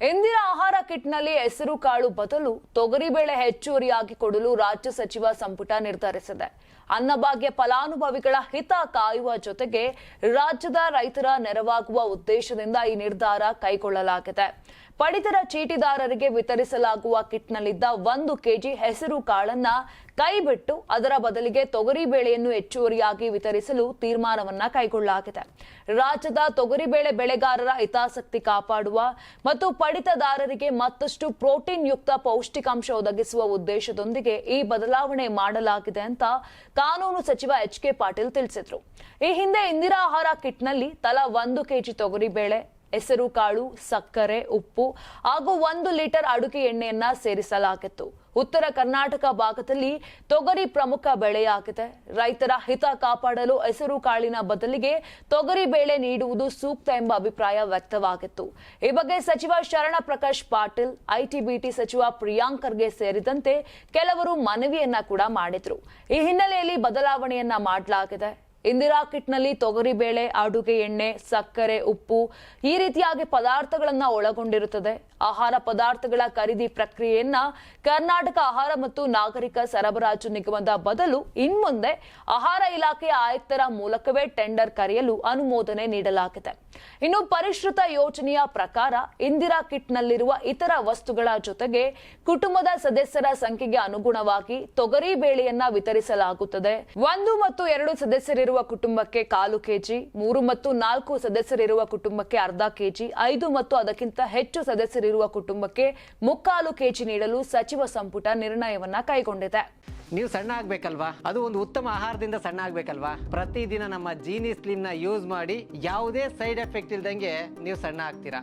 ಇಂದಿರಾ ಆಹಾರ ಕಿಟ್ನಲ್ಲಿ ಹೆಸರು, ಕಾಳು ಬದಲು ತೊಗರಿಬೇಳೆ ಹೆಚ್ಚುವರಿಯಾಗಿ ಕೊಡಲು ರಾಜ್ಯ ಸಚಿವ ಸಂಪುಟ ನಿರ್ಧರಿಸಿದೆ. ಅನ್ನಭಾಗ್ಯ ಫಲಾನುಭವಿಗಳ ಹಿತ ಕಾಯುವ ಜೊತೆಗೆ ರಾಜ್ಯದ ರೈತರ ನೆರವಾಗುವ ಉದ್ದೇಶದಿಂದ ಈ ನಿರ್ಧಾರ ಕೈಗೊಳ್ಳಲಾಗಿದೆ. ಪಡಿತರ ಚೀಟಿದಾರರಿಗೆ ವಿತರಿಸಲಾಗುವ ಕಿಟ್ನಲ್ಲಿದ್ದ ಒಂದು ಕೆಜಿ ಹೆಸರು, ಕಾಳನ್ನ ಕೈಬಿಟ್ಟು ಅದರ ಬದಲಿಗೆ ತೊಗರಿ ಬೇಳೆಯನ್ನು ಹೆಚ್ಚುವರಿಯಾಗಿ ವಿತರಿಸಲು ತೀರ್ಮಾನವನ್ನ ಕೈಗೊಳ್ಳಲಾಗಿದೆ. ರಾಜ್ಯದ ತೊಗರಿಬೇಳೆ ಬೆಳೆಗಾರರ ಹಿತಾಸಕ್ತಿ ಕಾಪಾಡುವ ಮತ್ತು ಪಡಿತದಾರರಿಗೆ ಮತ್ತಷ್ಟು ಪ್ರೋಟೀನ್ ಯುಕ್ತ ಪೌಷ್ಟಿಕಾಂಶ ಒದಗಿಸುವ ಉದ್ದೇಶದೊಂದಿಗೆ ಈ ಬದಲಾವಣೆ ಮಾಡಲಾಗಿದೆ ಅಂತ ಕಾನೂನು ಸಚಿವ ಎಚ್ ಕೆ ಪಾಟೀಲ್ ತಿಳಿಸಿದ್ರು. ಈ ಹಿಂದೆ ಇಂದಿರಾ ಆಹಾರ ಕಿಟ್ನಲ್ಲಿ ತಲಾ ಒಂದು ಕೆಜಿ ತೊಗರಿಬೇಳೆ ಹೆಸರು ಕಾಳು, ಸಕ್ಕರೆ, ಉಪ್ಪು ಹಾಗೂ ಒಂದು ಲೀಟರ್ ಅಡುಗೆ ಎಣ್ಣೆಯನ್ನ ಸೇರಿಸಲಾಗಿತ್ತು. ಉತ್ತರ ಕರ್ನಾಟಕ ಭಾಗದಲ್ಲಿ ತೊಗರಿ ಪ್ರಮುಖ ಬೆಳೆಯಾಗಿದೆ. ರೈತರ ಹಿತ ಕಾಪಾಡಲು ಹೆಸರು ಕಾಳಿನ ಬದಲಿಗೆ ತೊಗರಿ ಬೇಳೆ ನೀಡುವುದು ಸೂಕ್ತ ಎಂಬ ಅಭಿಪ್ರಾಯ ವ್ಯಕ್ತವಾಗಿತ್ತು. ಈ ಬಗ್ಗೆ ಸಚಿವ ಶರಣ ಪ್ರಕಾಶ್ ಪಾಟೀಲ್ ಐಟಿಬಿಟಿ ಸಚಿವ ಪ್ರಿಯಾಂಕ್ ಖರ್ಗೆ ಸೇರಿದಂತೆ ಕೆಲವರು ಮನವಿಯನ್ನ ಕೂಡ ಮಾಡಿದ್ರು. ಈ ಹಿನ್ನೆಲೆಯಲ್ಲಿ ಬದಲಾವಣೆಯನ್ನ ಮಾಡಲಾಗಿದೆ. ಇಂದಿರಾ ಕಿಟ್ನಲ್ಲಿ ತೊಗರಿಬೇಳೆ ಅಡುಗೆ ಎಣ್ಣೆ, ಸಕ್ಕರೆ, ಉಪ್ಪು ಈ ರೀತಿಯಾಗಿ ಪದಾರ್ಥಗಳನ್ನ ಒಳಗೊಂಡಿರುತ್ತದೆ. ಆಹಾರ ಪದಾರ್ಥಗಳ ಖರೀದಿ ಪ್ರಕ್ರಿಯೆಯನ್ನ ಕರ್ನಾಟಕ ಆಹಾರ ಮತ್ತು ನಾಗರಿಕ ಸರಬರಾಜು ನಿಗಮದ ಬದಲು ಇನ್ಮುಂದೆ ಆಹಾರ ಇಲಾಖೆಯ ಆಯುಕ್ತರ ಮೂಲಕವೇ ಟೆಂಡರ್ ಕರೆಯಲು ಅನುಮೋದನೆ ನೀಡಲಾಗಿದೆ. ಇನ್ನು ಪರಿಷ್ಕೃತ ಯೋಜನೆಯ ಪ್ರಕಾರ ಇಂದಿರಾ ಕಿಟ್ನಲ್ಲಿರುವ ಇತರ ವಸ್ತುಗಳ ಜೊತೆಗೆ ಕುಟುಂಬದ ಸದಸ್ಯರ ಸಂಖ್ಯೆಗೆ ಅನುಗುಣವಾಗಿ ತೊಗರಿ ಬೇಳೆಯನ್ನ ವಿತರಿಸಲಾಗುತ್ತದೆ. ಒಂದು ಮತ್ತು ಎರಡು ಸದಸ್ಯರಿರುವ ಕುಟುಂಬಕ್ಕೆ ಕಾಲು ಕೆಜಿ, ಮೂರು ಮತ್ತು ನಾಲ್ಕು ಸದಸ್ಯರಿರುವ ಕುಟುಂಬಕ್ಕೆ ಅರ್ಧ ಕೆಜಿ, ಐದು ಮತ್ತು ಅದಕ್ಕಿಂತ ಹೆಚ್ಚು ಸದಸ್ಯರಿರುವ ಕುಟುಂಬಕ್ಕೆ ಮುಕ್ಕಾಲು ಕೆಜಿ ನೀಡಲು ಸಚಿವ ಸಂಪುಟ ನಿರ್ಣಯವನ್ನ ಕೈಗೊಂಡಿದೆ. ನೀವು ಸಣ್ಣ ಆಗ್ಬೇಕಲ್ವಾ? ಅದು ಒಂದು ಉತ್ತಮ ಆಹಾರದಿಂದ ಸಣ್ಣ ಆಗ್ಬೇಕಲ್ವಾ? ಪ್ರತಿದಿನ ನಮ್ಮ ಜೀನಿ ಸ್ಲಿಮ್ನ ಯೂಸ್ ಮಾಡಿ ಯಾವುದೇ ಸೈಡ್ ಎಫೆಕ್ಟ್ ಇಲ್ದಂಗೆ ನೀವು ಸಣ್ಣ ಆಗ್ತೀರಾ?